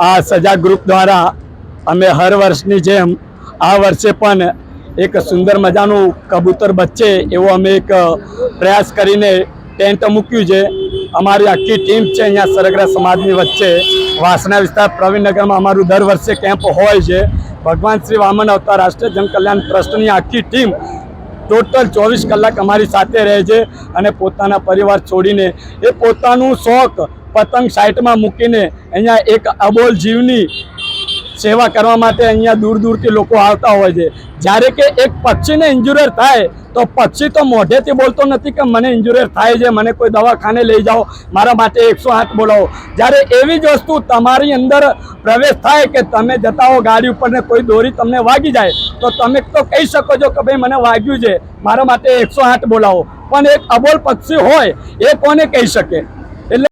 આ સજા ગ્રુપ દ્વારા અમે હર વર્ષની જેમ આ વર્ષે પણ એક સુંદર મજાનું કબૂતર બચ્ચે એવો અમે એક પ્રયાસ કરીને ટેન્ટ મૂક્યું છે. અમારી આખી ટીમ છે અહીંયા સરગરા સમાજની વચ્ચે. વાસણા વિસ્તાર પ્રવીણનગરમાં અમારું દર વર્ષે કેમ્પ હોય છે. ભગવાન શ્રી વામન અવતાર રાષ્ટ્રીય જનકલ્યાણ ટ્રસ્ટની આખી ટીમ ટોટલ ચોવીસ કલાક અમારી સાથે રહે છે અને પોતાના પરિવાર છોડીને એ પોતાનું શોખ પતંગ સાઈટમાં મૂકીને અહીંયા એક અબોલ જીવની સેવા કરવા માટે અહીંયા દૂર દૂરથી લોકો આવતા હોય છે. જ્યારે કે એક પક્ષીને ઇન્જુરિયર થાય, તો પક્ષી તો મોઢેથી બોલતો નથી કે મને ઇન્જુરિયર થાય છે, મને કોઈ દવાખાને લઈ જાઓ, મારા માટે એકસો આઠ બોલાવો. જ્યારે એવી જ વસ્તુ તમારી અંદર પ્રવેશ થાય કે તમે જતા હો ગાડી ઉપર ને કોઈ દોરી તમને વાગી જાય, તો તમે તો કહી શકો છો કે ભાઈ મને વાગ્યું છે, મારા માટે એકસો આઠ બોલાવો. પણ એક અબોલ પક્ષી હોય, એ કોને કહી શકે? એટલે